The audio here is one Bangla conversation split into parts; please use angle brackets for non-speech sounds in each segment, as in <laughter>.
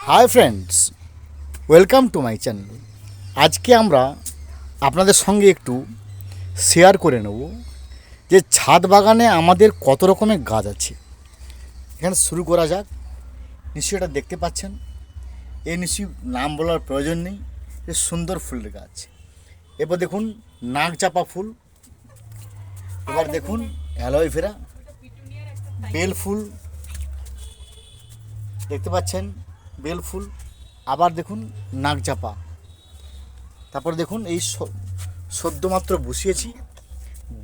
Hi friends welcome to my channel আজকে আমরা আপনাদের সঙ্গে একটু শেয়ার করে নেব যে ছাদ বাগানে আমাদের কত রকমের গাছ আছে। এখানে শুরু করা যাক। নিশ্চয়ই এটা দেখতে পাচ্ছেন। এ নিশ্চয়ই নাম বলার প্রয়োজন নেই। যে সুন্দর ফুলের গাছ। এরপর দেখুন, নাক চাপা ফুল। এবার দেখুন অ্যালোভেরা বেল ফুল। দেখতে পাচ্ছেন বেল ফুল আবার দেখুন নাগচাপা তারপর দেখুন এই স- সদ্যমাত্র বসিয়েছি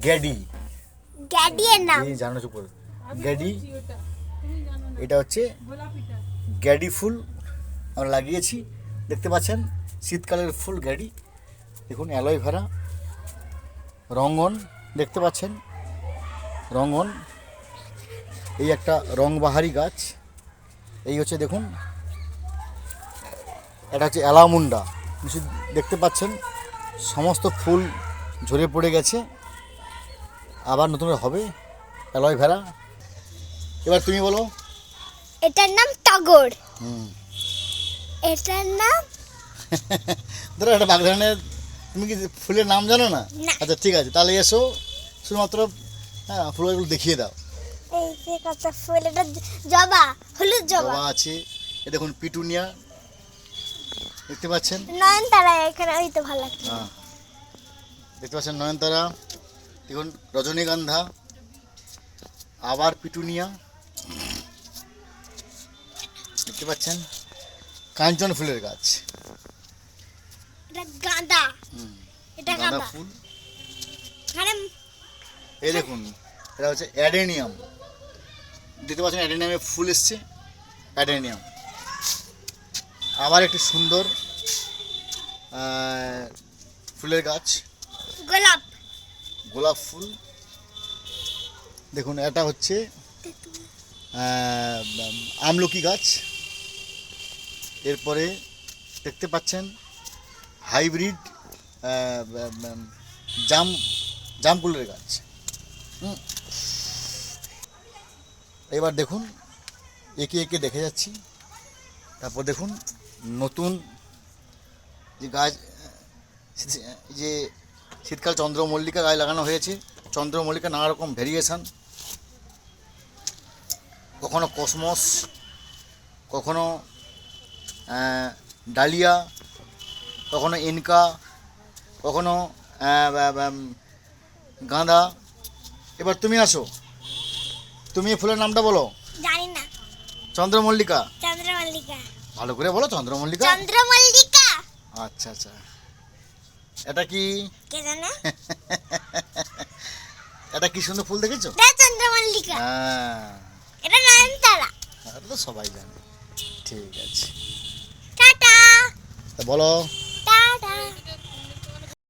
গ্যাডি। এই জানার উপর গ্যাডি এটা হচ্ছে গ্যাডি ফুল আমরা লাগিয়েছি। দেখতে পাচ্ছেন শীতকালের ফুল গ্যাডি। দেখুন অ্যালোভেরা রঙ্গন দেখতে পাচ্ছেন রঙ্গন। এই একটা রংবাহারি গাছ। এই হচ্ছে দেখুন এটা হচ্ছে অ্যালামুন্ডা নিশ্চয়ই দেখতে পাচ্ছেন সমস্ত ফুল ঝরে পড়ে গেছে। আবার নতুন করে হবে অ্যালোভেরা এবার তুমি বলো। এটার নাম টগর। হুম। এটার নাম? <laughs> ধরো একটা বাগধানের তুমি কি ফুলের নাম জানো না। আচ্ছা ঠিক আছে তাহলে এসো। শুধুমাত্র হ্যাঁ ফুলগুলো দেখিয়ে দাও। এই যে কত ফুল এটা জবা হলুদ জবা আছে। এ দেখুন পিটুনিয়া দেখতে পাচ্ছেন? নয়নতারা এখানে ওই তো ভালো লাগছে। হ্যাঁ। দেখতে পাচ্ছেন নয়নতারা দেখুন রজনীগন্ধা আবার পিটুনিয়া। দেখতে পাচ্ছেন কাঞ্চন ফুলের গাছ। এটা গাঁদা। এটা গাঁদা ফুল। এখানে এই দেখুন এটা হচ্ছে অ্যাডেনিয়াম। দেখতে পাচ্ছেন অ্যাডেনিয়ামে ফুল এসছে অ্যাডেনিয়াম। আবার একটি সুন্দর ফুলের গাছ। গোলাপ। গোলাপ ফুল। দেখুন এটা হচ্ছে আমলকি গাছ। এরপরে দেখতে পাচ্ছেন হাইব্রিড জাম জাম ফুলের গাছ। এবার দেখুন একে একে দেখে যাচ্ছি। তারপর দেখুন নতুন যে গাছ যে শীতকাল চন্দ্রমল্লিকা গায়ে লাগানো হয়েছে চন্দ্রমল্লিকা নানা রকম ভেরিয়েশান কখনো কসমস কখনো ডালিয়া কখনো ইনকা কখনো গাঁদা। এবার তুমি আসো। তুমি ফুলের নামটা বলো। জানি না। চন্দ্রমল্লিকা। চন্দ্রমল্লিকা। ভালো করে বলো চন্দ্রমল্লিকা? চন্দ্রমল্লিকা। আচ্ছা আচ্ছা। এটা কি? কে জানে? <laughs> এটা কি সুন্দর ফুল দেখেছ? এটা চন্দ্রমল্লিকা। হ্যাঁ। এটা নয়নতারা। এটা তো সবাই জানে। ঠিক আছে। টাটা। তা বলো।